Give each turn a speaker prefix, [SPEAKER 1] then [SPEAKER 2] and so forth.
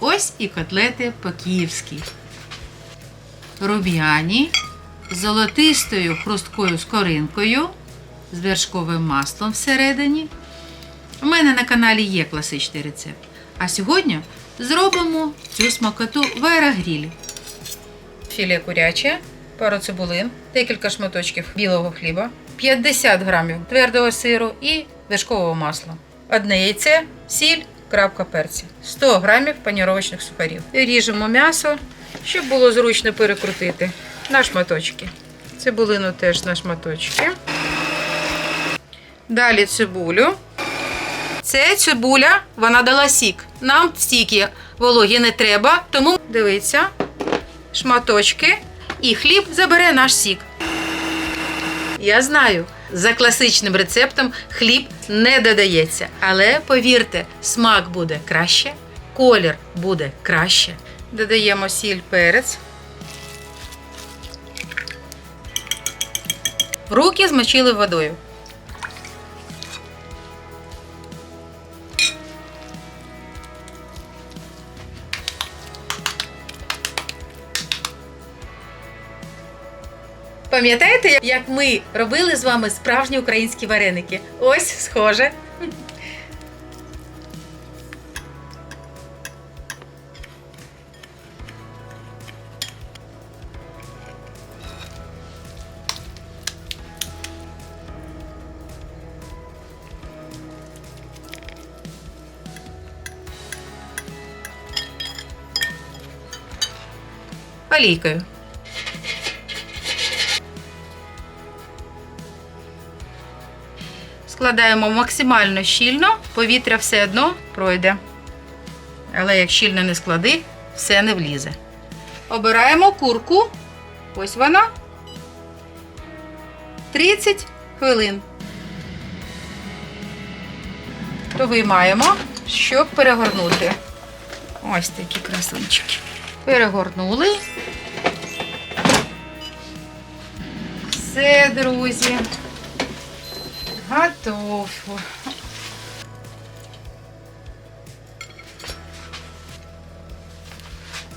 [SPEAKER 1] Ось і котлети по-київськи. Рум'яні з золотистою хрусткою скоринкою, з вершковим маслом всередині. У мене на каналі є класичний рецепт. А сьогодні зробимо цю смакоту в аерогрілі. Філе куряче, пару цибулин, декілька шматочків білого хліба, 50 грамів твердого сиру і вершкового масла. Одне яйце, сіль, крапка перця, 100 грамів паніровочних сухарів. І ріжемо м'ясо, щоб було зручно перекрутити на шматочки. Цибулину теж на шматочки. Далі цибулю. Це цибуля, вона дала сік. Нам стільки вологі не треба, тому дивіться, шматочки і хліб забере наш сік. Я знаю, за класичним рецептом хліб не додається, але повірте, смак буде краще, колір буде краще. Додаємо сіль, перець. Руки змочили водою. Пам'ятаєте, як ми робили з вами справжні українські вареники? Ось схоже. Олійкою. Складаємо максимально щільно, повітря все одно пройде. Але як щільно не склади, все не влізе. Обираємо курку. Ось вона. 30 хвилин. То виймаємо, щоб перегорнути. Ось такі красунчики. Перегорнули. Все, друзі. Готово.